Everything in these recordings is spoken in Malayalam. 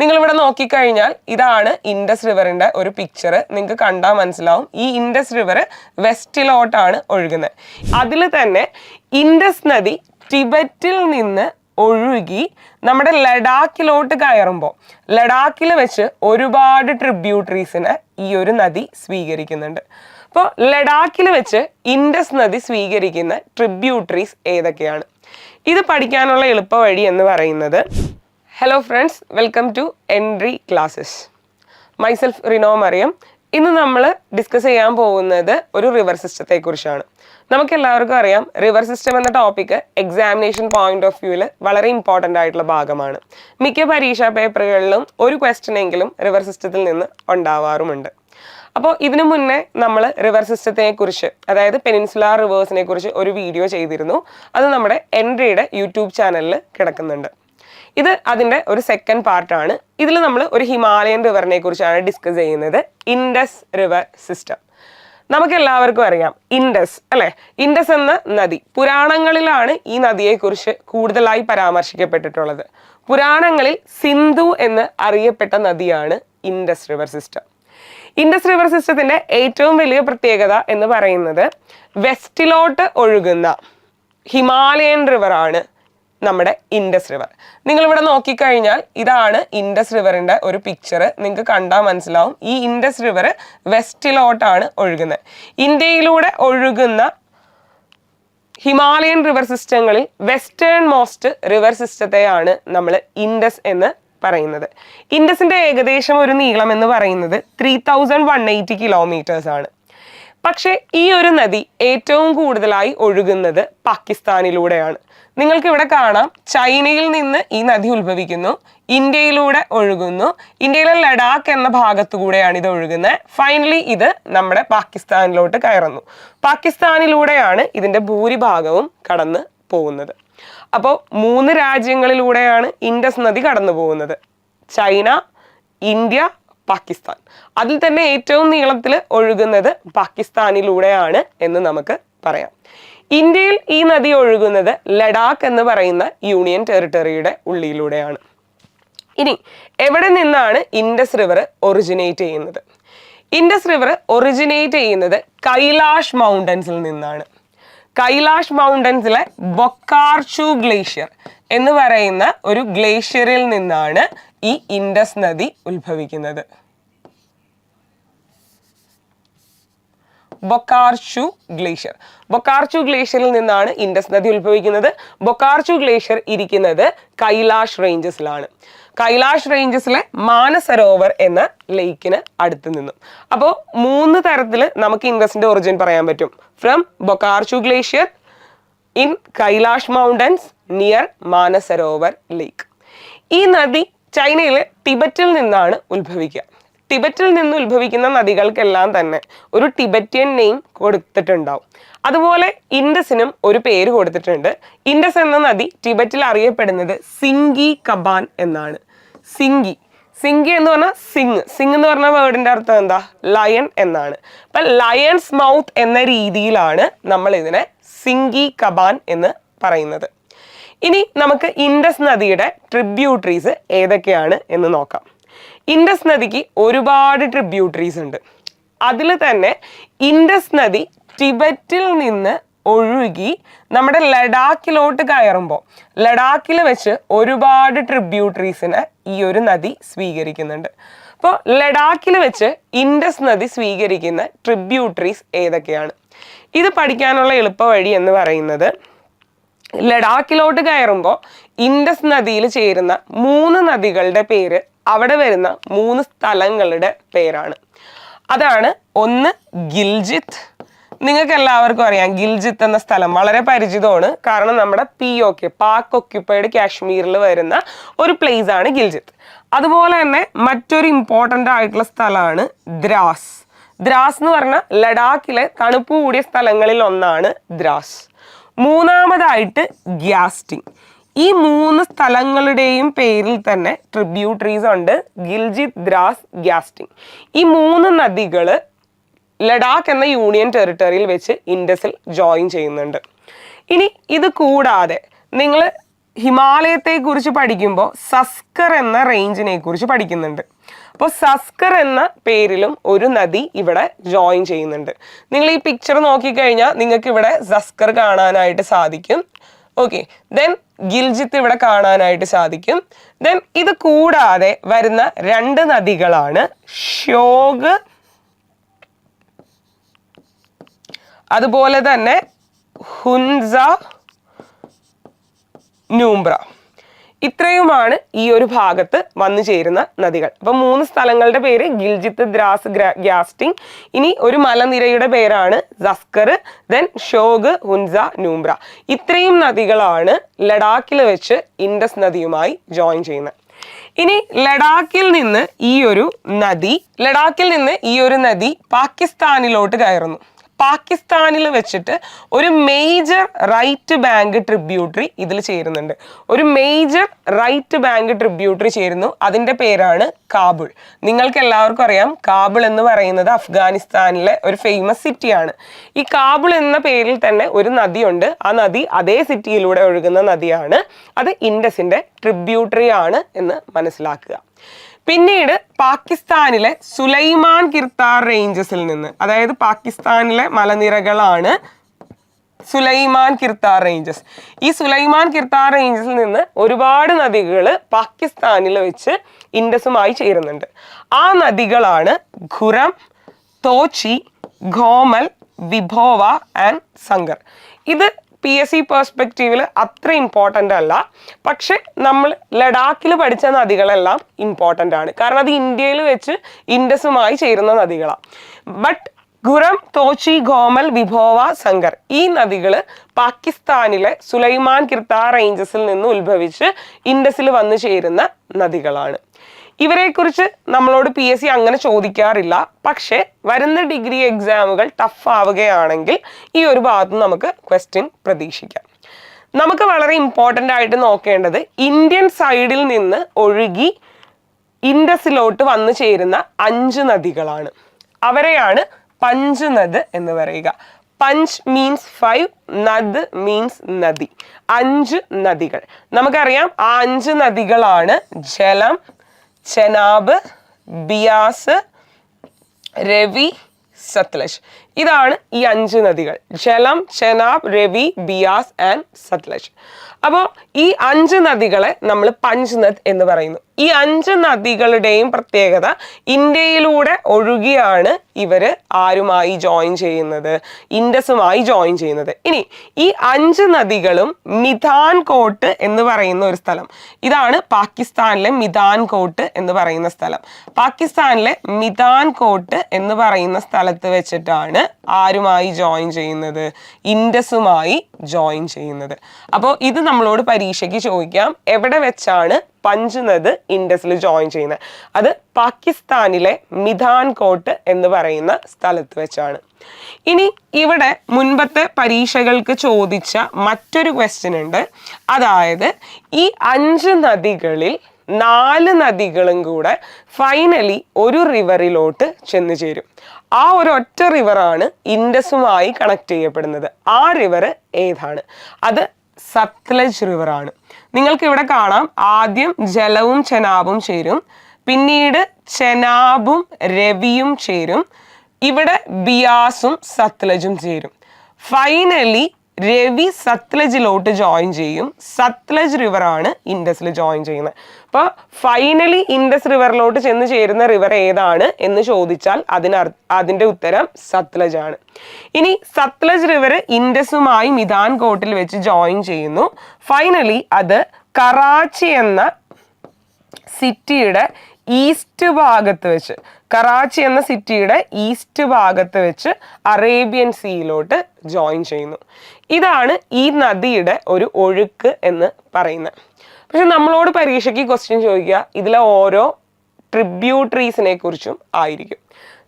നിങ്ങളിവിടെ നോക്കിക്കഴിഞ്ഞാൽ ഇതാണ് ഇൻഡസ് റിവറിന്റെ ഒരു പിക്ചർ നിങ്ങൾക്ക് കണ്ടാൽ മനസ്സിലാവും. ഈ ഇൻഡസ് റിവർ വെസ്റ്റിലോട്ടാണ് ഒഴുകുന്നത്. അതിൽ തന്നെ ഇൻഡസ് നദി ടിബറ്റിൽ നിന്ന് ഒഴുകി നമ്മുടെ ലഡാക്കിലോട്ട് കയറുമ്പോൾ ലഡാക്കിൽ വെച്ച് ഒരുപാട് ട്രിബ്യൂട്ടറീസിനെ ഈ ഒരു നദി സ്വീകരിക്കുന്നുണ്ട്. അപ്പോൾ ലഡാക്കിൽ വെച്ച് ഇൻഡസ് നദി സ്വീകരിക്കുന്ന ട്രിബ്യൂട്ടറീസ് ഏതൊക്കെയാണ്? ഇത് പഠിക്കാനുള്ള എളുപ്പ വഴി എന്ന് പറയുന്നത് hello friends welcome to entry classes myself Rino Mariyam ഇന്ന് നമ്മൾ ഡിസ്കസ് ചെയ്യാൻ പോകുന്നത് ഒരു റിവർ സിസ്റ്റത്തെ കുറിച്ചാണ്. നമുക്ക് എല്ലാവർക്കും അറിയാം റിവർ സിസ്റ്റം എന്ന ടോപ്പിക്ക് എക്സാമിനേഷൻ പോയിന്റ് ഓഫ് വ്യൂവിൽ വളരെ ഇമ്പോർട്ടന്റ് ആയിട്ടുള്ള ഭാഗമാണ്. മിക്ക പരീക്ഷാ പേപ്പറുകളിലും ഒരു ക്വസ്റ്റ്യൻ എങ്കിലും റിവർ സിസ്റ്റത്തിൽ നിന്ന് ഉണ്ടാവാറുമുണ്ട്. അപ്പോൾ ഇതിനു മുന്നേ നമ്മൾ റിവർ സിസ്റ്റത്തിനെ കുറിച്ച് അതായത് പെനിൻസുലാർ റിവേഴ്സിനെ കുറിച്ച് ഒരു വീഡിയോ ചെയ്തിരുന്നു. അത് നമ്മുടെ എൻട്രിയുടെ യൂട്യൂബ് ചാനലിൽ കിടക്കുന്നുണ്ട്. ഇത് അതിന്റെ ഒരു സെക്കൻഡ് പാർട്ടാണ് ഇതിൽ നമ്മൾ ഒരു ഹിമാലയൻ റിവറിനെ കുറിച്ചാണ് ഡിസ്കസ് ചെയ്യുന്നത്. ഇൻഡസ് റിവർ സിസ്റ്റം നമുക്ക് എല്ലാവർക്കും അറിയാം ഇൻഡസ് അല്ലെ? ഇൻഡസ് എന്ന നദി. പുരാണങ്ങളിലാണ് ഈ നദിയെക്കുറിച്ച് കൂടുതലായി പരാമർശിക്കപ്പെട്ടിട്ടുള്ളത്. പുരാണങ്ങളിൽ സിന്ധു എന്ന് അറിയപ്പെട്ട നദിയാണ് Indus river system Indus river സിസ്റ്റത്തിന്റെ ഏറ്റവും വലിയ പ്രത്യേകത എന്ന് പറയുന്നത് വെസ്റ്റിലോട്ട് ഒഴുകുന്ന ഹിമാലയൻ റിവറാണ് നമ്മുടെ ഇൻഡസ് റിവർ നിങ്ങളിവിടെ നോക്കിക്കഴിഞ്ഞാൽ ഇതാണ് ഇൻഡസ് റിവറിന്റെ ഒരു പിക്ചർ നിങ്ങൾക്ക് കണ്ടാൽ മനസ്സിലാവും. ഈ ഇൻഡസ് റിവർ വെസ്റ്റിലോട്ടാണ് ഒഴുകുന്നത്. ഇന്ത്യയിലൂടെ ഒഴുകുന്ന ഹിമാലയൻ റിവർ സിസ്റ്റങ്ങളിൽ വെസ്റ്റേൺ മോസ്റ്റ് റിവർ സിസ്റ്റത്തെയാണ് നമ്മൾ ഇൻഡസ് എന്ന് പറയുന്നത്. ഇൻഡസിന്റെ ഏകദേശം ഒരു നീളം എന്ന് പറയുന്നത് three thousand one eighty kilometres ആണ്. പക്ഷേ ഈ ഒരു നദി ഏറ്റവും കൂടുതലായി ഒഴുകുന്നത് പാകിസ്ഥാനിലൂടെയാണ്. നിങ്ങൾക്ക് ഇവിടെ കാണാം ചൈനയിൽ നിന്ന് ഈ നദി ഉത്ഭവിക്കുന്നു ഇന്ത്യയിലൂടെ ഒഴുകുന്നു. ഇന്ത്യയിലെ ലഡാക്ക് എന്ന ഭാഗത്തുകൂടെയാണ് ഇത് ഒഴുകുന്നത് ഫൈനലി ഇത് നമ്മുടെ പാകിസ്ഥാനിലോട്ട് കയറുന്നു. പാകിസ്ഥാനിലൂടെയാണ് ഇതിന്റെ ഭൂരിഭാഗവും കടന്ന് പോകുന്നത്. അപ്പോൾ മൂന്ന് രാജ്യങ്ങളിലൂടെയാണ് ഇൻഡസ് നദി കടന്നു പോകുന്നത്. China India Pakistan. അതിൽ തന്നെ ഏറ്റവും നീളത്തിൽ ഒഴുകുന്നത് പാകിസ്ഥാനിലൂടെയാണ് എന്ന് നമുക്ക് പറയാം. ഇന്ത്യയിൽ ഈ നദി ഒഴുകുന്നത് ലഡാക്ക് എന്ന് പറയുന്ന യൂണിയൻ ടെറിട്ടറിയുടെ ഉള്ളിലൂടെയാണ്. ഇനി എവിടെ നിന്നാണ് ഇൻഡസ് റിവർ ഒറിജിനേറ്റ് ചെയ്യുന്നത്? ഇൻഡസ് റിവർ ഒറിജിനേറ്റ് ചെയ്യുന്നത് കൈലാഷ് മൗണ്ടൻസിൽ നിന്നാണ്. കൈലാഷ് മൗണ്ടൻസിലെ ബൊക്കാർച്ചു ഗ്ലേഷ്യർ എന്ന് പറയുന്ന ഒരു ഗ്ലേഷ്യറിൽ നിന്നാണ് ഈ ഇൻഡസ് നദി ഉത്ഭവിക്കുന്നത്. ബൊക്കാർച്ചു ഗ്ലേഷ്യർ. ബൊക്കാർച്ചു ഗ്ലേഷ്യറിൽ നിന്നാണ് ഇൻഡസ് നദി ഉത്ഭവിക്കുന്നത്. ബൊക്കാർച്ചു ഗ്ലേഷ്യർ ഇരിക്കുന്നത് കൈലാഷ് റേഞ്ചസിലാണ്. കൈലാഷ് റേഞ്ചസിലെ മാനസരോവർ എന്ന ലേക്കിന് അടുത്ത് നിന്നും. അപ്പോൾ മൂന്ന് തരത്തിൽ നമുക്ക് ഇൻഡസിന്റെ ഒറിജിൻ പറയാൻ പറ്റും. From Bokharchu glacier in Kailash mountains near Manasarovar lake ഈ നദി ചൈനയിലെ ടിബറ്റിൽ നിന്നാണ് ഉത്ഭവിക്കുക. ടിബറ്റിൽ നിന്ന് ഉത്ഭവിക്കുന്ന നദികൾക്കെല്ലാം തന്നെ ഒരു ടിബറ്റിയൻ നെയിം കൊടുത്തിട്ടുണ്ടാവും. അതുപോലെ ഇൻഡസിനും ഒരു പേര് കൊടുത്തിട്ടുണ്ട്. ഇൻഡസ് എന്ന നദി ടിബറ്റിൽ അറിയപ്പെടുന്നത് സിംഗി കബാൻ എന്നാണ്. സിംഗി. സിംഗി എന്ന് പറഞ്ഞാൽ സിംഗ്. സിംഗ് എന്ന് പറഞ്ഞ വേർഡിന്റെ അർത്ഥം എന്താ? ലയൺ എന്നാണ്. അപ്പൊ ലയൺസ് മൗത്ത് എന്ന രീതിയിലാണ് നമ്മൾ ഇതിനെ സിംഗി കബാൻ എന്ന് പറയുന്നത്. ഇനി നമുക്ക് ഇൻഡസ് നദിയുടെ ട്രിബ്യൂട്ടറീസ് ഏതൊക്കെയാണ് എന്ന് നോക്കാം. ഇൻഡസ് നദിക്ക് ഒരുപാട് ട്രിബ്യൂട്ടറീസ് ഉണ്ട്. അതിൽ തന്നെ ഇൻഡസ് നദി ടിബറ്റിൽ നിന്ന് ഒഴുകി നമ്മുടെ ലഡാക്കിലോട്ട് കയറുമ്പോൾ ലഡാക്കിൽ വെച്ച് ഒരുപാട് ട്രിബ്യൂട്ടറീസിനെ ഈ ഒരു നദി സ്വീകരിക്കുന്നുണ്ട്. അപ്പോൾ ലഡാക്കിൽ വെച്ച് ഇൻഡസ് നദി സ്വീകരിക്കുന്ന ട്രിബ്യൂട്ടറീസ് ഏതൊക്കെയാണ്? ഇത് പഠിക്കാനുള്ള എളുപ്പ വഴി എന്ന് പറയുന്നത് ലഡാക്കിലോട്ട് കയറുമ്പോൾ ഇൻഡസ് നദിയിൽ ചേരുന്ന മൂന്ന് നദികളുടെ പേര് അവിടെ വരുന്ന മൂന്ന് സ്ഥലങ്ങളുടെ പേരാണ്. അതാണ് ഒന്ന് ഗിൽജിത്ത് നിങ്ങൾക്ക് എല്ലാവർക്കും അറിയാം ഗിൽജിത്ത് എന്ന സ്ഥലം വളരെ പരിചിതമാണ്. കാരണം നമ്മുടെ P O K Pak occupied കാശ്മീരിൽ വരുന്ന ഒരു പ്ലേസ് ആണ് ഗിൽജിത്ത് അതുപോലെ തന്നെ മറ്റൊരു ഇമ്പോർട്ടന്റ് ആയിട്ടുള്ള സ്ഥലമാണ് ദ്രാസ്. ദ്രാസ് എന്ന് പറഞ്ഞാൽ ലഡാക്കിലെ തണുപ്പ് കൂടിയ സ്ഥലങ്ങളിൽ ഒന്നാണ് ദ്രാസ്. മൂന്നാമതായിട്ട് ഗ്യാസ്റ്റിംഗ്. ഈ മൂന്ന് സ്ഥലങ്ങളുടെയും പേരിൽ തന്നെ ട്രിബ്യൂട്ടറീസ് ഉണ്ട്. ഗിൽജിത് ദ്രാസ് ഗ്യാസ്റ്റിംഗ് ഈ മൂന്ന് നദികൾ ലഡാക്ക് എന്ന യൂണിയൻ ടെറിട്ടറിയിൽ വെച്ച് ഇൻഡസിൽ ജോയിൻ ചെയ്യുന്നുണ്ട്. ഇനി ഇത് കൂടാതെ നിങ്ങൾ ഹിമാലയത്തെക്കുറിച്ച് പഠിക്കുമ്പോൾ സസ്കർ എന്ന റേഞ്ചിനെ കുറിച്ച് പഠിക്കുന്നുണ്ട്. അപ്പോൾ സസ്കർ എന്ന പേരിലും ഒരു നദി ഇവിടെ ജോയിൻ ചെയ്യുന്നുണ്ട്. നിങ്ങൾ ഈ പിക്ചർ നോക്കിക്കഴിഞ്ഞാൽ നിങ്ങൾക്ക് ഇവിടെ സസ്കർ കാണാനായിട്ട് സാധിക്കും. ഓക്കെ ദെൻ ഗിൽജിത്ത് ഇവിടെ കാണാനായിട്ട് സാധിക്കും. ദെൻ ഇത് കൂടാതെ വരുന്ന രണ്ട് നദികളാണ് ഷോഗ് അതുപോലെ തന്നെ ഹുൻസ നൂംബ്ര ഇത്രയുമാണ് ഈ ഒരു ഭാഗത്ത് വന്നു ചേരുന്ന നദികൾ. അപ്പൊ മൂന്ന് സ്ഥലങ്ങളുടെ പേര് ഗിൽജിത്ത് ദ്രാസ് ഗ്യാസ്റ്റിംഗ്. ഇനി ഒരു മലനിരയുടെ പേരാണ് സസ്കർ ദെൻ ഷോഗ് ഹുൻസ നൂംബ്ര. ഇത്രയും നദികളാണ് ലഡാക്കിൽ വെച്ച് ഇൻഡസ് നദിയുമായി ജോയിൻ ചെയ്യുന്നത്. ഇനി ലഡാക്കിൽ നിന്ന് ഈ ഒരു നദി ലഡാക്കിൽ നിന്ന് ഈ ഒരു നദി പാകിസ്ഥാനിലോട്ട് കയറുന്നു. പാകിസ്ഥാനിൽ വെച്ചിട്ട് ഒരു മേജർ റൈറ്റ് ബാങ്ക് ട്രിബ്യൂട്ടറി ഇതിൽ ചേരുന്നുണ്ട്. ഒരു മേജർ റൈറ്റ് ബാങ്ക് ട്രിബ്യൂട്ടറി ചേരുന്നു. അതിന്റെ പേരാണ് കാബിൾ. നിങ്ങൾക്ക് എല്ലാവർക്കും അറിയാം കാബിൾ എന്ന് പറയുന്നത് അഫ്ഗാനിസ്ഥാനിലെ ഒരു ഫേമസ് സിറ്റിയാണ് ഈ കാബിൾ എന്ന പേരിൽ തന്നെ ഒരു നദിയുണ്ട്. ആ നദി അതേ സിറ്റിയിലൂടെ ഒഴുകുന്ന നദിയാണ്. അത് ഇൻഡസിന്റെ ട്രിബ്യൂട്ടറി ആണ് എന്ന് മനസ്സിലാക്കുക. പിന്നീട് പാകിസ്ഥാനിലെ സുലൈമാൻ കിർത്താർ റേഞ്ചസിൽ നിന്ന് അതായത് പാകിസ്ഥാനിലെ മലനിരകളാണ് സുലൈമാൻ കിർത്താർ റേഞ്ചസ് ഈ സുലൈമാൻ കിർത്താർ റേഞ്ചസിൽ നിന്ന് ഒരുപാട് നദികൾ പാകിസ്ഥാനിൽ വെച്ച് ഇൻഡസുമായി ചേരുന്നുണ്ട്. ആ നദികളാണ് ഖുറം തോച്ചി ഘോമൽ വിഭോവ ആൻഡ് സങ്കർ. ഇത് പി എസ് സി പെർസ്പെക്റ്റീവിൽ അത്ര ഇമ്പോർട്ടന്റ് അല്ല. പക്ഷെ നമ്മൾ ലഡാക്കിൽ പഠിച്ച നദികളെല്ലാം ഇമ്പോർട്ടന്റ് ആണ്. കാരണം അത് ഇന്ത്യയിൽ വെച്ച് ഇൻഡസുമായി ചേരുന്ന നദികളാണ് ബട്ട് ഖുറം തോച്ചി ഗോമൽ വിഭോവ സങ്കർ ഈ നദികൾ പാകിസ്ഥാനിലെ സുലൈമാൻ കിർത്താ റേഞ്ചസിൽ നിന്ന് ഉത്ഭവിച്ച് ഇൻഡസിൽ വന്നു ചേരുന്ന നദികളാണ്. ഇവരെക്കുറിച്ച് നമ്മളോട് പി എസ് സി അങ്ങനെ ചോദിക്കാറില്ല. പക്ഷേ വരുന്ന ഡിഗ്രി എക്സാമുകൾ ടഫ് ആവുകയാണെങ്കിൽ ഈ ഒരു ഭാഗത്ത് നമുക്ക് ക്വസ്റ്റ്യൻ പ്രതീക്ഷിക്കാം. നമുക്ക് വളരെ ഇമ്പോർട്ടന്റ് ആയിട്ട് നോക്കേണ്ടത് ഇന്ത്യൻ സൈഡിൽ നിന്ന് ഒഴുകി ഇൻഡസിലോട്ട് വന്നു ചേരുന്ന അഞ്ച് നദികളാണ്. അവരെയാണ് പഞ്ച് നദ് എന്ന് പറയുക. പഞ്ച് മീൻസ് ഫൈവ് നദ് മീൻസ് നദി. അഞ്ച് നദികൾ. നമുക്കറിയാം ആ അഞ്ച് നദികളാണ് ജലം ചെനാബ് ബിയാസ് രവി സത്ലജ്. ഇതാണ് ഈ അഞ്ച് നദികൾ. ജലം ചെനാബ് രവി ബിയാസ് ആൻഡ് സത്ലജ്. അപ്പോൾ ഈ അഞ്ച് നദികളെ നമ്മൾ പഞ്ച് നദ് എന്ന് പറയുന്നു. ഈ അഞ്ച് നദികളുടെയും പ്രത്യേകത ഇന്ത്യയിലൂടെ ഒഴുകിയാണ് ഇവർ ആരുമായി ജോയിൻ ചെയ്യുന്നത്. ഇൻഡസുമായി ജോയിൻ ചെയ്യുന്നത്. ഇനി ഈ അഞ്ച് നദികളും മിഥാൻ കോട്ട് എന്ന് പറയുന്ന ഒരു സ്ഥലം. ഇതാണ് പാകിസ്ഥാനിലെ മിഥാൻ കോട്ട് എന്ന് പറയുന്ന സ്ഥലം. പാകിസ്ഥാനിലെ മിഥാൻ കോട്ട് എന്ന് പറയുന്ന സ്ഥലത്ത് വെച്ചിട്ടാണ് ആരുമായി ജോയിൻ ചെയ്യുന്നത്? ഇൻഡസുമായി ജോയിൻ ചെയ്യുന്നത്. അപ്പോൾ ഇത് നമ്മളോട് പരീക്ഷയ്ക്ക് ചോദിക്കാം. എവിടെ വെച്ചാണ് പഞ്ചുന്നത് ഇൻഡസിൽ ജോയിൻ ചെയ്യുന്നത്? അത് പാകിസ്ഥാനിലെ മിഥാൻ കോട്ട് എന്ന് പറയുന്ന സ്ഥലത്ത് വെച്ചാണ്. ഇനി ഇവിടെ മുൻപത്തെ പരീക്ഷകൾക്ക് ചോദിച്ച മറ്റൊരു ക്വസ്റ്റ്യൻ ഉണ്ട്. അതായത് ഈ അഞ്ച് നദികളിൽ നാല് നദികളും കൂടെ ഫൈനലി ഒരു റിവറിലോട്ട് ചെന്നു ചേരും. ആ ഒരു ഒറ്റ റിവറാണ് ഇൻഡസുമായി കണക്ട് ചെയ്യപ്പെടുന്നത്. ആ റിവർ ഏതാണ്? അത് സത്ലജ് റിവർ ആണ്. നിങ്ങൾക്ക് ഇവിടെ കാണാം. ആദ്യം ജലവും ചെനാബും ചേരും. പിന്നീട് ചെനാബും രവിയും ചേരും. ഇവിടെ ബിയാസും സത്ലജും ചേരും. ഫൈനലി രവി സത്ലജിലോട്ട് ജോയിൻ ചെയ്യും. സത്ലജ് റിവർ ആണ് ഇൻഡസിൽ ജോയിൻ ചെയ്യുന്നത്. അപ്പോൾ ഫൈനലി ഇൻഡസ് റിവറിലോട്ട് ചെന്ന് ചേരുന്ന റിവർ ഏതാണ് എന്ന് ചോദിച്ചാൽ അതിന അതിന്റെ ഉത്തരം സത്ലജ് ആണ്. ഇനി സത്ലജ് റിവർ ഇൻഡസുമായി മിതാൻ കോട്ടിൽ വെച്ച് ജോയിൻ ചെയ്യുന്നു. ഫൈനലി അത് കറാച്ചി എന്ന സിറ്റിയുടെ ഈസ്റ്റ് ഭാഗത്ത് വെച്ച് കറാച്ചി എന്ന സിറ്റിയുടെ ഈസ്റ്റ് ഭാഗത്ത് വെച്ച് അറേബ്യൻ സീയിലോട്ട് ജോയിൻ ചെയ്യുന്നു. ഇതാണ് ഈ നദിയുടെ ഒരു ഒഴുക്ക് എന്ന് പറയുന്നത്. പക്ഷെ നമ്മളോട് പരീക്ഷയ്ക്ക് ക്വസ്റ്റ്യൻ ചോദിക്കുക ഇതിലെ ഓരോ ട്രിബ്യൂട്ടറീസിനെ കുറിച്ചും ആയിരിക്കും.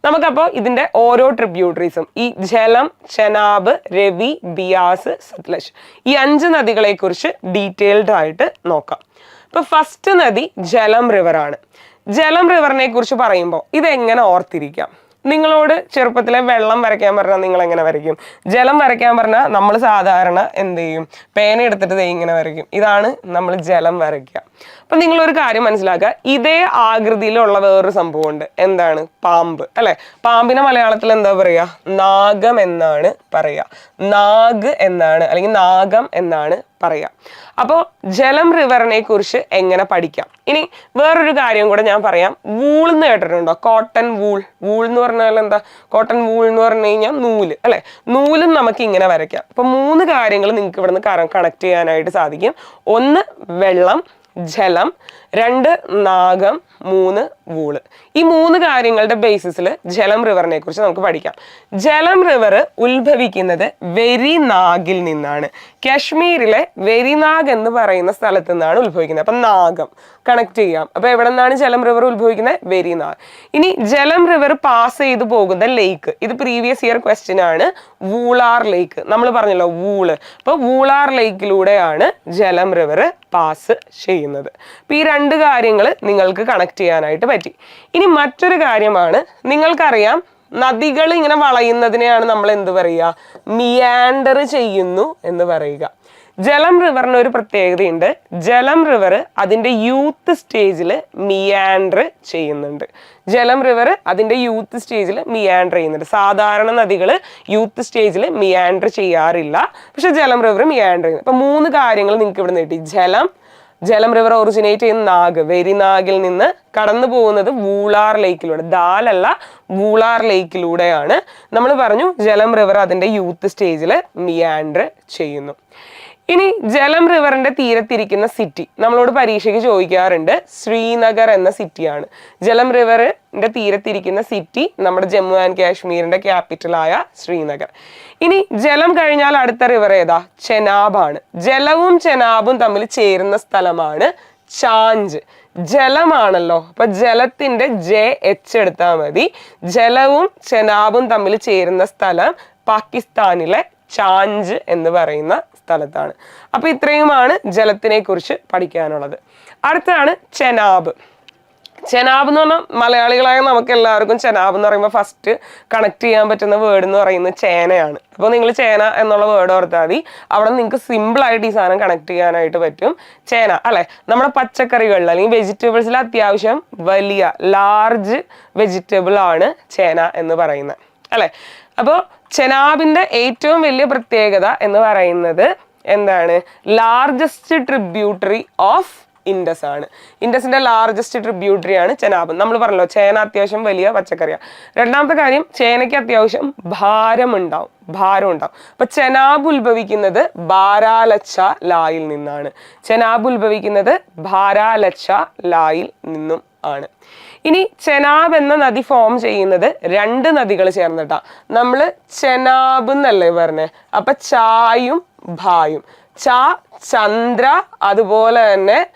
നമുക്കപ്പോൾ ഇതിന്റെ ഓരോ ട്രിബ്യൂട്ടറീസും ഈ ജലം ചെനാബ് രവി ബിയാസ് സത്ലജ് ഈ അഞ്ച് നദികളെക്കുറിച്ച് ഡീറ്റെയിൽഡ് ആയിട്ട് നോക്കാം. ഇപ്പൊ ഫസ്റ്റ് നദി ജലം റിവർ ആണ്. ജലം റിവറിനെ കുറിച്ച് പറയുമ്പോൾ ഇതെങ്ങനെ ഓർത്തിരിക്കാം? നിങ്ങളോട് ചെറുപ്പത്തിലെ വെള്ളം വരയ്ക്കാൻ പറഞ്ഞാൽ നിങ്ങൾ എങ്ങനെ വരയ്ക്കും? ജലം വരയ്ക്കാൻ പറഞ്ഞാൽ നമ്മൾ സാധാരണ എന്ത് ചെയ്യും? പേന എടുത്തിട്ട് ഇങ്ങനെ വരയ്ക്കും. ഇതാണ് നമ്മൾ ജലം വരയ്ക്കുക അപ്പൊ ഒരു കാര്യം മനസ്സിലാക്കുക. ഇതേ ആകൃതിയിലുള്ള വേറൊരു സംഭവമുണ്ട്. എന്താണ്? പാമ്പ്. അല്ലെ? പാമ്പിനെ മലയാളത്തിൽ എന്താ പറയാ? നാഗം എന്നാണ് പറയാ. നാഗ് എന്നാണ് അല്ലെങ്കിൽ നാഗം എന്നാണ് പറയാം. അപ്പോൾ ജലം റിവറിനെ കുറിച്ച് എങ്ങനെ പഠിക്കാം? ഇനി വേറൊരു കാര്യം കൂടെ ഞാൻ പറയാം. വൂൾ എന്ന് കേട്ടിട്ടുണ്ടോ? Cotton wool. വൂൾ എന്ന് പറഞ്ഞാൽ എന്താ? കോട്ടൺ വൂൾ എന്ന് പറഞ്ഞു കഴിഞ്ഞാൽ നൂൽ. അല്ലെ? നൂലും നമുക്ക് ഇങ്ങനെ വരയ്ക്കാം. അപ്പൊ മൂന്ന് കാര്യങ്ങൾ നിങ്ങൾക്ക് ഇവിടുന്ന് കണക്ട് ചെയ്യാനായിട്ട് സാധിക്കും. ഒന്ന് വെള്ളം. ജലം രണ്ട് നാഗം മൂന്ന് വൂൾ. ഈ മൂന്ന് കാര്യങ്ങളുടെ ബേസിസിൽ ജലം റിവറിനെ കുറിച്ച് നമുക്ക് പഠിക്കാം. ജലം റിവർ ഉത്ഭവിക്കുന്നത് വെരിനാഗിൽ നിന്നാണ്. കാശ്മീരിലെ വെരിനാഗ് എന്ന് പറയുന്ന സ്ഥലത്ത് നിന്നാണ് ഉത്ഭവിക്കുന്നത്. അപ്പം നാഗം കണക്ട് ചെയ്യാം. അപ്പം എവിടെ നിന്നാണ് ജലം റിവർ ഉത്ഭവിക്കുന്നത്? വെരിനാഗ് ഇനി ജലം റിവർ പാസ് ചെയ്തു പോകുന്ന ലേക്ക് ഇത് പ്രീവിയസ് ഇയർ ക്വസ്റ്റ്യൻ ആണ്. വൂളാർ ലേക്ക്. നമ്മൾ പറഞ്ഞല്ലോ വൂൾ. അപ്പൊ വൂളാർ ലേക്കിലൂടെയാണ് ജലം റിവർ പാസ് ചെയ്യുന്നത്. അപ്പൊ ഈ രണ്ട് കാര്യങ്ങൾ നിങ്ങൾക്ക് കണക്ട് ചെയ്യാനായിട്ട് പറ്റി. ഇനി മറ്റൊരു കാര്യമാണ് നിങ്ങൾക്കറിയാം നദികൾ ഇങ്ങനെ വളയുന്നതിനെയാണ് നമ്മൾ എന്ത് പറയുക? മിയാൻഡർ ചെയ്യുന്നു എന്ന് പറയുക. ജലം റിവറിന് ഒരു പ്രത്യേകതയുണ്ട്. ജലം റിവർ അതിന്റെ യൂത്ത് സ്റ്റേജിൽ മിയാൻഡർ ചെയ്യുന്നുണ്ട്. ജലം റിവർ അതിന്റെ യൂത്ത് സ്റ്റേജിൽ മിയാൻഡർ ചെയ്യുന്നുണ്ട്. സാധാരണ നദികൾ യൂത്ത് സ്റ്റേജിൽ മിയാൻഡർ ചെയ്യാറില്ല. പക്ഷെ ജലം റിവർ മിയാൻഡർ ചെയ്യുന്നു. അപ്പം മൂന്ന് കാര്യങ്ങൾ നിങ്ങൾക്ക് ഇവിടെ കിട്ടി. ജലം ജലം റിവർ ഒറിജിനേറ്റ് ചെയ്യുന്ന നാഗ് വെരിനാഗിൽ നിന്ന് കടന്നു പോകുന്നത് വൂളാർ ലേക്കിലൂടെ ദാലല്ല വൂളാർ ലേക്കിലൂടെയാണ് നമ്മൾ പറഞ്ഞു ജലം റിവർ അതിന്റെ യൂത്ത് സ്റ്റേജിൽ മിയാൻഡർ ചെയ്യുന്നു. ഇനി ജലം റിവറിന്റെ തീരത്തിരിക്കുന്ന സിറ്റി നമ്മളോട് പരീക്ഷയ്ക്ക് ചോദിക്കാറുണ്ട്. ശ്രീനഗർ എന്ന സിറ്റിയാണ് ജലം റിവറിന്റെ തീരത്തിരിക്കുന്ന സിറ്റി നമ്മുടെ ജമ്മു ആൻഡ് കാശ്മീരിന്റെ ക്യാപിറ്റലായ ശ്രീനഗർ. ഇനി ജലം കഴിഞ്ഞാൽ അടുത്ത റിവർ ഏതാ? ചെനാബാണ് ജലവും ചെനാബും തമ്മിൽ ചേരുന്ന സ്ഥലമാണ് ചാഞ്ച്. ജലമാണല്ലോ. അപ്പൊ ജലത്തിന്റെ ജെ എച്ച് എടുത്താൽ മതി. ജലവും ചെനാബും തമ്മിൽ ചേരുന്ന സ്ഥലം പാകിസ്ഥാനിലെ ചാഞ്ച് എന്ന് പറയുന്ന സ്ഥലത്താണ്. അപ്പൊ ഇത്രയുമാണ് ജലത്തിനെ കുറിച്ച് പഠിക്കാനുള്ളത്. അടുത്താണ് ചെനാബ്. ചെനാബ് എന്ന് പറഞ്ഞാൽ മലയാളികളായ നമുക്ക് എല്ലാവർക്കും ചെനാബ് എന്ന് പറയുമ്പോൾ ഫസ്റ്റ് കണക്ട് ചെയ്യാൻ പറ്റുന്ന വേർഡ് എന്ന് പറയുന്നത് ചേനയാണ്. അപ്പോൾ നിങ്ങൾ ചേന എന്നുള്ള വേർഡ് ഓർത്താൽ മതി. അവിടെ നിങ്ങൾക്ക് സിമ്പിളായിട്ട് ഈ സാധനം കണക്ട് ചെയ്യാനായിട്ട് പറ്റും. ചേന അല്ലെ? നമ്മുടെ പച്ചക്കറികളിൽ അല്ലെങ്കിൽ വെജിറ്റബിൾസിൽ അത്യാവശ്യം വലിയ ലാർജ് വെജിറ്റബിൾ ആണ് ചേന എന്ന് പറയുന്നത്. അല്ലെ? അപ്പോൾ ചെനാബിന്റെ ഏറ്റവും വലിയ പ്രത്യേകത എന്ന് പറയുന്നത് എന്താണ്? ലാർജസ്റ്റ് ട്രിബ്യൂട്ടറി ഓഫ് ഇൻഡസ് ആണ്. ഇൻഡസിന്റെ ലാർജസ്റ്റ് ട്രിബ്യൂട്ടറി ആണ് ചെനാബ് നമ്മൾ പറഞ്ഞല്ലോ ചേന അത്യാവശ്യം വലിയ പച്ചക്കറിയാണ് രണ്ടാമത്തെ കാര്യം ചേനയ്ക്ക് അത്യാവശ്യം ഭാരം ഉണ്ടാവും ഭാരം ഉണ്ടാവും. അപ്പൊ ചെനാബ് ഉത്ഭവിക്കുന്നത് ബാരാലച്ച ലായിൽ നിന്നാണ്. ചെനാബ് ഉത്ഭവിക്കുന്നത് ബാരാലച്ച ലായിൽ നിന്നും ആണ്. ഇനി ചെനാബ് എന്ന നദി ഫോം ചെയ്യുന്നത് രണ്ട് നദികൾ ചേർന്നിട്ടാ. നമ്മൾ ചെനാബ് എന്നല്ലേ പറഞ്ഞേ? അപ്പൊ ചായും ഭായും. ച ചന്ദ്ര അതുപോലെ തന്നെ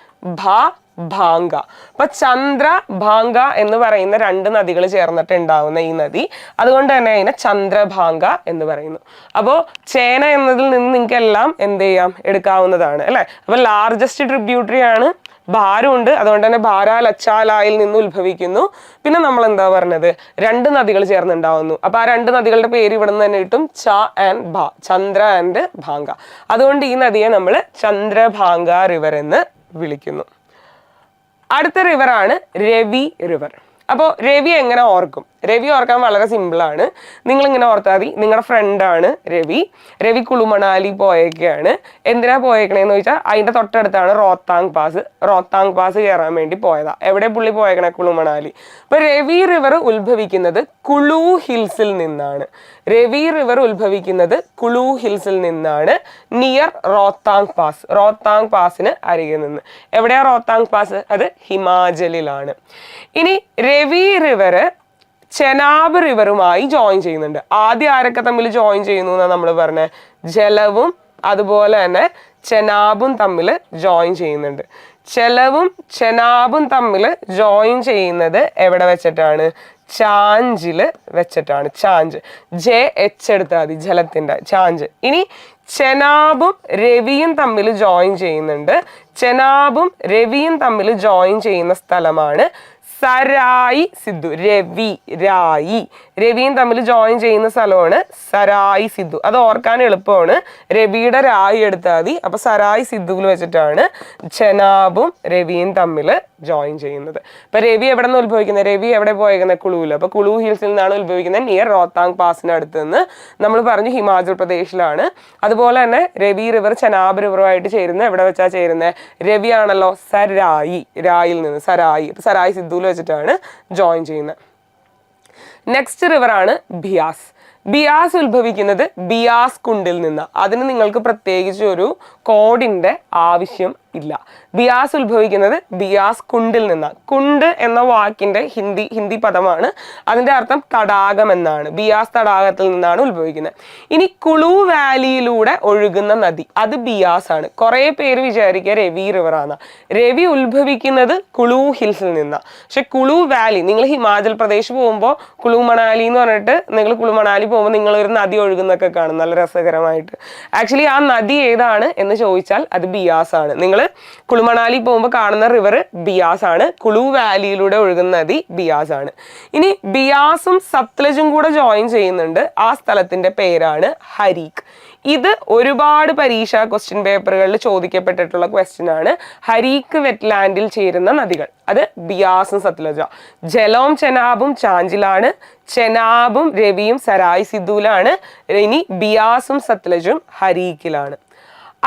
ഭ ഭാങ്ക. അപ്പൊ ചന്ദ്ര ഭാങ്ക എന്ന് പറയുന്ന രണ്ട് നദികൾ ചേർന്നിട്ട് ഉണ്ടാവുന്ന ഈ നദി. അതുകൊണ്ട് തന്നെ അതിനെ ചന്ദ്രഭാങ്ക എന്ന് പറയുന്നു. അപ്പോൾ ചേന എന്നതിൽ നിന്ന് നിങ്ങൾക്ക് എല്ലാം എന്ത് ചെയ്യാം? എടുക്കാവുന്നതാണ് അല്ലെ? അപ്പൊ ലാർജസ്റ്റ് ട്രിബ്യൂട്ടറി ആണ് ഭാരമുണ്ട് അതുകൊണ്ട് തന്നെ ഭാര ലച്ചാലായിൽ നിന്ന് ഉത്ഭവിക്കുന്നു. പിന്നെ നമ്മൾ എന്താ പറഞ്ഞത്? രണ്ട് നദികൾ ചേർന്നുണ്ടാവുന്നു അപ്പൊ ആ രണ്ട് നദികളുടെ പേര് ഇവിടെ നിന്ന് തന്നെ കിട്ടും ച ആൻഡ് ഭ ചന്ദ്ര ആൻഡ് ഭാങ്ക. അതുകൊണ്ട് ഈ നദിയെ നമ്മൾ ചന്ദ്രഭാങ്ക റിവർ എന്ന് വിളിക്കുന്നു. അടുത്ത റിവറാണ് രവി റിവർ അപ്പോൾ രവി എങ്ങനെ ഓർക്കും? രവി ഓർക്കാൻ വളരെ സിമ്പിളാണ് നിങ്ങൾ ഇങ്ങനെ ഓർത്താൽ മതി. നിങ്ങളുടെ ഫ്രണ്ടാണ് രവി. രവി കുളുമണാലി പോയേക്കാണ്. എന്തിനാ പോയേക്കണേന്ന് ചോദിച്ചാൽ അതിന്റെ തൊട്ടടുത്താണ് റോത്താങ് പാസ്. റോത്താങ് പാസ് കയറാൻ വേണ്ടി പോയതാ. എവിടെ പുള്ളി പോയേക്കണേ കുളുമണാലി? അപ്പൊ രവി റിവർ ഉത്ഭവിക്കുന്നത് കുളു ഹിൽസിൽ നിന്നാണ്. രവി റിവർ ഉത്ഭവിക്കുന്നത് കുളു ഹിൽസിൽ നിന്നാണ്. Near Rohtang pass. റോത്താങ് പാസിന് അരികെ നിന്ന്. എവിടെയാ റോത്താങ് പാസ്? അത് ഹിമാചലിലാണ്. ഇനി രവി റിവർ ചെനാബ് റിവറുമായി ജോയിൻ ചെയ്യുന്നുണ്ട്. ആദ്യം ആരൊക്കെ തമ്മിൽ ജോയിൻ ചെയ്യുന്നു എന്നാണ് നമ്മൾ പറഞ്ഞത് ജലവും അതുപോലെ തന്നെ ചെനാബും തമ്മിൽ ജോയിൻ ചെയ്യുന്നുണ്ട്. ചെലവും ചെനാബും തമ്മിൽ ജോയിൻ ചെയ്യുന്നത് എവിടെ വെച്ചിട്ടാണ്? ചാഞ്ചിൽ വെച്ചിട്ടാണ്. ചാഞ്ച്. ജെ എച്ച് എടുത്താൽ മതി ജലത്തിന്റെ ചാഞ്ച്. ഇനി ചെനാബും രവിയും തമ്മിൽ ജോയിൻ ചെയ്യുന്നുണ്ട്. ചെനാബും രവിയും തമ്മിൽ ജോയിൻ ചെയ്യുന്ന സ്ഥലമാണ് സരായി സിദ്ധു രവി രായി. രവിയും തമ്മിൽ ജോയിൻ ചെയ്യുന്ന സ്ഥലമാണ് സരായി സിദ്ധു. അത് ഓർക്കാൻ എളുപ്പമാണ്. രവിയുടെ രായി എടുത്താൽ മതി. അപ്പൊ സരായി സിദ്ധുവിൽ വെച്ചിട്ടാണ്. ചെനാബും രവിയും തമ്മിൽ ജോയിൻ ചെയ്യുന്നത്. ഇപ്പൊ രവി എവിടെ നിന്ന് ഉത്ഭവിക്കുന്നത് രവി എവിടെ പോയേക്കുന്നത് കുളുവിൽ അപ്പൊ കുളു ഹിൽസിൽ നിന്നാണ് ഉത്ഭവിക്കുന്നത് നിയർ റോത്താങ് പാസിനടുത്ത് നിന്ന് നമ്മൾ പറഞ്ഞു ഹിമാചൽ പ്രദേശിലാണ്. അതുപോലെ തന്നെ രവി റിവർ ചനാബ് റിവറുമായിട്ട് ചേരുന്നത് എവിടെ വെച്ചാ ചേരുന്നത് രവി ആണല്ലോ സരായി രായിൽ നിന്ന്. സരായി. അപ്പൊ സരായി സിദ്ധുവിൽ വെച്ചിട്ടാണ് ജോയിൻ ചെയ്യുന്നത് നെക്സ്റ്റ് റിവർ ആണ് ബിയാസ്. ബിയാസ് ഉത്ഭവിക്കുന്നത് ബിയാസ് കുണ്ടിൽ നിന്ന്. അതിന് നിങ്ങൾക്ക് പ്രത്യേകിച്ച് ഒരു കോഡിന്റെ ആവശ്യം ഇല്ല. ബിയാസ് ഉത്ഭവിക്കുന്നത് ബിയാസ് കുണ്ടിൽ നിന്നാണ് കുണ്ട് എന്ന വാക്കിന്റെ ഹിന്ദി ഹിന്ദി പദമാണ്. അതിന്റെ അർത്ഥം തടാകം എന്നാണ്. ബിയാസ് തടാകത്തിൽ നിന്നാണ് ഉത്ഭവിക്കുന്നത്. ഇനി കുളു വാലിയിലൂടെ ഒഴുകുന്ന നദി. അത് ബിയാസ് ആണ്. കുറെ പേര് വിചാരിക്കുക രവി റിവർ ആണ് രവി ഉത്ഭവിക്കുന്നത് കുളു ഹിൽസിൽ നിന്നാണ് പക്ഷെ കുളു വാലി നിങ്ങൾ ഹിമാചൽ പ്രദേശ് പോകുമ്പോൾ കുളു മണാലി എന്ന് പറഞ്ഞിട്ട് നിങ്ങൾ കുളു മണാലി പോകുമ്പോൾ നിങ്ങൾ ഒരു നദി ഒഴുകുന്നൊക്കെ കാണും. നല്ല രസകരമായിട്ട്. ആക്ച്വലി ആ നദി ഏതാണ് എന്ന് ചോദിച്ചാൽ അത് ബിയാസ് ആണ്. നിങ്ങൾ കുളുമണാലി പോകുമ്പോൾ കാണുന്ന റിവർ ബിയാസ് ആണ്. കുളു വാലിയിലൂടെ ഒഴുകുന്ന നദി ബിയാസ് ആണ്. ഇനി ബിയാസും സത്ലജും കൂടെ ജോയിൻ ചെയ്യുന്നുണ്ട്. ആ സ്ഥലത്തിന്റെ പേരാണ് ഹരീഖ് ഇത് ഒരുപാട് പരീക്ഷ ക്വസ്റ്റ്യൻ പേപ്പറുകളിൽ ചോദിക്കപ്പെട്ടിട്ടുള്ള ക്വസ്റ്റ്യൻ ആണ്. ഹരീക്ക് വെറ്റ്ലാൻഡിൽ ചേരുന്ന നദികൾ. അത് ബിയാസും സത്ലജ ജലോം ചെനാബും ചാഞ്ചിലാണ് ചെനാബും രവിയും സരായ് സിദ്ദുലാണ് ഇനി ബിയാസും സത്ലജും ഹരീക്കിലാണ്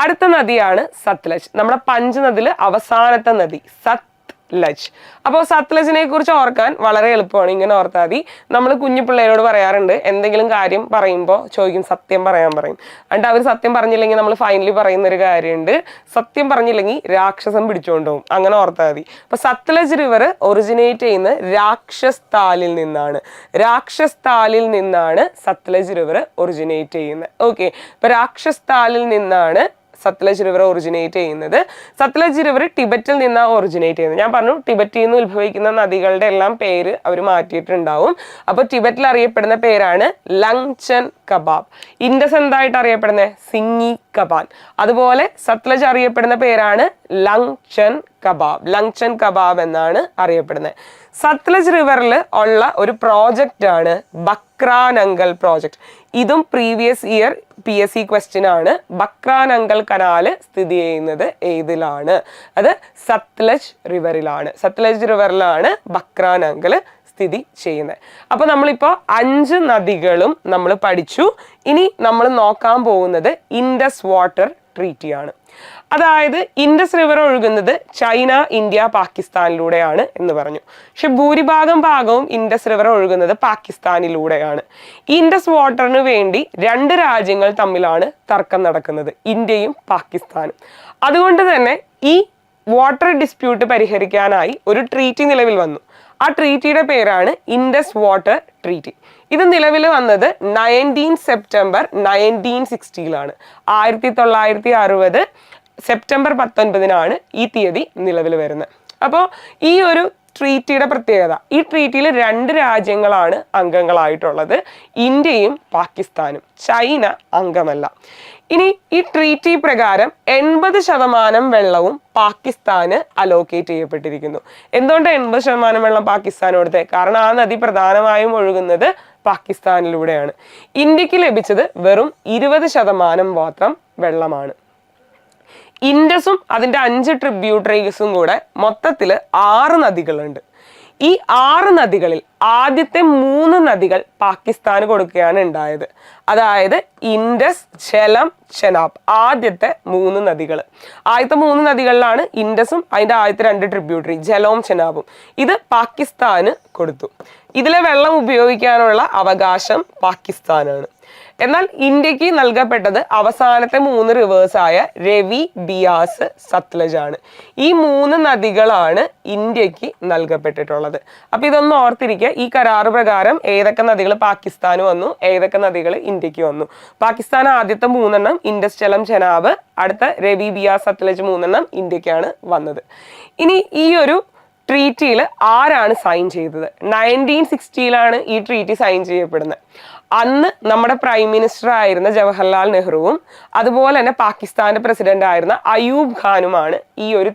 അടുത്ത നദിയാണ് സത്ലജ്. നമ്മുടെ പഞ്ചനദിൽ അവസാനത്തെ നദി സത്ലജ്. അപ്പോൾ സത്ലജിനെ കുറിച്ച് ഓർക്കാൻ വളരെ എളുപ്പമാണ് ഇങ്ങനെ ഓർത്താൽ മതി. നമ്മൾ കുഞ്ഞു പിള്ളേരോട് പറയാറുണ്ട് എന്തെങ്കിലും കാര്യം പറയുമ്പോൾ ചോദിക്കും സത്യം പറയാൻ പറയും. എന്നിട്ട് അവർ സത്യം പറഞ്ഞില്ലെങ്കിൽ നമ്മൾ ഫൈനലി പറയുന്ന ഒരു കാര്യമുണ്ട്. സത്യം പറഞ്ഞില്ലെങ്കിൽ രാക്ഷസം പിടിച്ചുകൊണ്ട് പോകും അങ്ങനെ ഓർത്താൽ മതി. അപ്പോൾ സത്ലജ് റിവർ ഒറിജിനേറ്റ് ചെയ്യുന്ന രാക്ഷസ് താലിൽ നിന്നാണ്. രാക്ഷസ് താലിൽ നിന്നാണ് സത്ലജ് റിവർ ഒറിജിനേറ്റ് ചെയ്യുന്നത്. ഓക്കെ അപ്പോൾ രാക്ഷസ് താലിൽ നിന്നാണ് സത്ലജ് റിവർ ഒറിജിനേറ്റ് ചെയ്യുന്നത്. സത്ലജ് റിവർ ടിബറ്റിൽ നിന്നാണ് ഒറിജിനേറ്റ് ചെയ്യുന്നത്. ഞാൻ പറഞ്ഞു ടിബറ്റിൽ നിന്ന് ഉത്ഭവിക്കുന്ന നദികളുടെ എല്ലാം പേര് അവർ മാറ്റിയിട്ടുണ്ടാവും. അപ്പോൾ ടിബറ്റിൽ അറിയപ്പെടുന്ന പേരാണ് ലങ്ചൻ കബാബ്. ഇൻഡസ് എന്തായിട്ട് അറിയപ്പെടുന്നത് സിങ്ങി കബാൻ അതുപോലെ സത്ലജ് അറിയപ്പെടുന്ന പേരാണ് ലങ്ചൻ കബാബ്. ലങ്ചൻ കബാബ് എന്നാണ് അറിയപ്പെടുന്നത് സത്ലജ് റിവറിൽ ഉള്ള ഒരു പ്രോജക്റ്റ് ആണ് ബക്രാനങ്കൽ പ്രോജക്റ്റ്. ഇതും previous year P S C question ആണ്. ബക്രാനങ്കൽ കനാല് സ്ഥിതി ചെയ്യുന്നത് ഏതിലാണ്? അത് സത്ലജ് റിവറിലാണ് സത്ലജ് റിവറിലാണ് ബക്രാനങ്കൽ സ്ഥിതി ചെയ്യുന്നത്. അപ്പൊ നമ്മളിപ്പോ അഞ്ച് നദികളും നമ്മൾ പഠിച്ചു. ഇനി നമ്മൾ നോക്കാൻ പോകുന്നത് ഇൻഡസ് വാട്ടർ ട്രീറ്റിയാണ് അതായത് ഇൻഡസ് റിവർ ഒഴുകുന്നത് ചൈന ഇന്ത്യ പാകിസ്ഥാനിലൂടെയാണ് എന്ന് പറഞ്ഞു. പക്ഷെ ഭൂരിഭാഗം ഭാഗവും ഇൻഡസ് റിവർ ഒഴുകുന്നത് പാകിസ്ഥാനിലൂടെയാണ്. ഇൻഡസ് വാട്ടറിന് വേണ്ടി രണ്ട് രാജ്യങ്ങൾ തമ്മിലാണ് തർക്കം നടക്കുന്നത്. ഇന്ത്യയും പാകിസ്ഥാനും. അതുകൊണ്ട് തന്നെ ഈ വാട്ടർ ഡിസ്പ്യൂട്ട് പരിഹരിക്കാനായി ഒരു ട്രീറ്റി നിലവിൽ വന്നു. ആ ട്രീറ്റിയുടെ പേരാണ് ഇൻഡസ് വാട്ടർ ട്രീറ്റി ഇത് നിലവിൽ വന്നത് നയന്റീൻ സെപ്റ്റംബർ നയന്റീൻ സിക്സ്റ്റിയിലാണ് ആയിരത്തി തൊള്ളായിരത്തി അറുപത് സെപ്റ്റംബർ പത്തൊൻപതിനാണ് ഈ തീയതി നിലവിൽ വരുന്നത്. അപ്പോൾ ഈ ഒരു ട്രീറ്റിയുടെ പ്രത്യേകത. ഈ ട്രീറ്റിയിൽ രണ്ട് രാജ്യങ്ങളാണ് അംഗങ്ങളായിട്ടുള്ളത്. ഇന്ത്യയും പാകിസ്ഥാനും. ചൈന അംഗമല്ല. ഇനി ഈ ട്രീറ്റി പ്രകാരം എൺപത് ശതമാനം വെള്ളവും പാകിസ്ഥാന് അലോക്കേറ്റ് ചെയ്യപ്പെട്ടിരിക്കുന്നു. എന്തുകൊണ്ട് എൺപത് ശതമാനം വെള്ളം പാകിസ്ഥാൻ കൊടുത്തത് കാരണം ആ നദി പ്രധാനമായും ഒഴുകുന്നത് പാകിസ്ഥാനിലൂടെയാണ്. ഇന്ത്യയ്ക്ക് ലഭിച്ചത് വെറും ഇരുപത് ശതമാനം മാത്രം വെള്ളമാണ്. ഇൻഡസും അതിന്റെ അഞ്ച് ട്രിബ്യൂട്ടറീസും കൂടെ മൊത്തത്തിൽ ആറ് നദികളുണ്ട്. ഈ ആറ് നദികളിൽ ആദ്യത്തെ മൂന്ന് നദികൾ പാകിസ്ഥാന് കൊടുക്കുകയാണ് ഉണ്ടായത്. അതായത് ഇൻഡസ് ജലം ചെനാബ് ആദ്യത്തെ മൂന്ന് നദികൾ ആദ്യത്തെ മൂന്ന് നദികളിലാണ് ഇൻഡസും അതിന്റെ ആദ്യത്തെ രണ്ട് ട്രിബ്യൂട്ടറി ജലവും ചെനാബും ഇത് പാകിസ്ഥാന് കൊടുത്തു. ഇതിലെ വെള്ളം ഉപയോഗിക്കാനുള്ള അവകാശം പാകിസ്ഥാനാണ്. എന്നാൽ ഇന്ത്യയ്ക്ക് നൽകപ്പെട്ടത് അവസാനത്തെ മൂന്ന് റിവേഴ്സ് ആയ രവി ബിയാസ് സത്ലജ് ആണ് ഈ മൂന്ന് നദികളാണ് ഇന്ത്യയ്ക്ക് നൽകപ്പെട്ടിട്ടുള്ളത്. അപ്പൊ ഇതൊന്ന് ഓർത്തിരിക്കുക. ഈ കരാറ് പ്രകാരം ഏതൊക്കെ നദികൾ പാകിസ്ഥാന് വന്നു ഏതൊക്കെ നദികൾ ഇന്ത്യയ്ക്ക് വന്നു? പാകിസ്ഥാൻ ആദ്യത്തെ മൂന്നെണ്ണം ഇൻഡസ് ജലം ചെനാബ് അടുത്ത രവി ബിയാസ് സത്ലജ് മൂന്നെണ്ണം ഇന്ത്യക്കാണ് വന്നത്. ഇനി ഈ ഒരു ട്രീറ്റിയിൽ ആരാണ് സൈൻ ചെയ്തത്? നയന്റീൻ സിക്സ്റ്റിയിലാണ് ഈ ട്രീറ്റി സൈൻ ചെയ്യപ്പെടുന്നത്. അന്ന് നമ്മുടെ പ്രൈം മിനിസ്റ്റർ ആയിരുന്ന ജവഹർലാൽ നെഹ്റുവും അതുപോലെ തന്നെ പാകിസ്ഥാന്റെ പ്രസിഡന്റ് ആയിരുന്ന അയൂബ് ഖാനുമാണ് ഈ ഒരു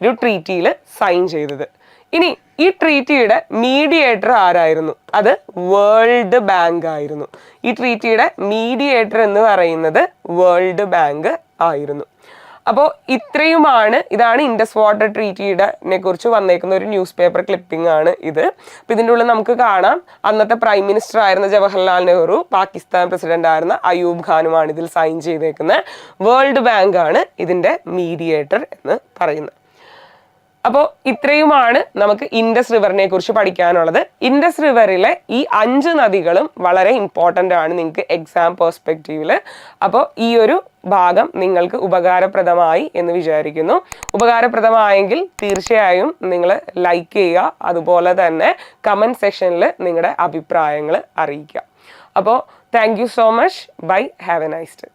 ഒരു ട്രീറ്റിയിൽ സൈൻ ചെയ്തത്. ഇനി ഈ ട്രീറ്റിയുടെ മീഡിയേറ്റർ ആരായിരുന്നു? അത് വേൾഡ് ബാങ്ക് ആയിരുന്നു. ഈ ട്രീറ്റിയുടെ മീഡിയേറ്റർ എന്ന് പറയുന്നത് വേൾഡ് ബാങ്ക് ആയിരുന്നു. അപ്പോൾ ഇത്രയുമാണ് ഇതാണ് ഇൻഡസ് വാട്ടർ ട്രീറ്റിയുടെ കുറിച്ച് വന്നേക്കുന്ന ഒരു ന്യൂസ് പേപ്പർ ക്ലിപ്പിംഗ് ആണ് ഇത്. അപ്പോൾ ഇതിന്റെ ഉള്ളിൽ നമുക്ക് കാണാം അന്നത്തെ പ്രൈം മിനിസ്റ്റർ ആയിരുന്ന ജവഹർലാൽ നെഹ്റു പാകിസ്ഥാൻ പ്രസിഡന്റ് ആയിരുന്ന അയൂബ് ഖാനുമാണ് ഇതിൽ സൈൻ ചെയ്തേക്കുന്നത്. വേൾഡ് ബാങ്ക് ആണ് ഇതിന്റെ മീഡിയേറ്റർ എന്ന് പറയുന്നത്. അപ്പോൾ ഇത്രയുമാണ് നമുക്ക് ഇൻഡസ് റിവറിനെ കുറിച്ച് പഠിക്കാനുള്ളത്. ഇൻഡസ് റിവറിലെ ഈ അഞ്ച് നദികളും വളരെ ഇമ്പോർട്ടന്റ് ആണ് നിങ്ങൾക്ക് എക്സാം പെർസ്പെക്റ്റീവിൽ അപ്പോൾ ഈ ഒരു ഭാഗം നിങ്ങൾക്ക് ഉപകാരപ്രദമായി എന്ന് വിചാരിക്കുന്നു. ഉപകാരപ്രദമായെങ്കിൽ തീർച്ചയായും നിങ്ങൾ ലൈക്ക് ചെയ്യുക. അതുപോലെ തന്നെ കമന്റ് സെക്ഷനിൽ നിങ്ങളുടെ അഭിപ്രായങ്ങൾ അറിയിക്കുക. അപ്പോൾ thank you so much bye have a nice day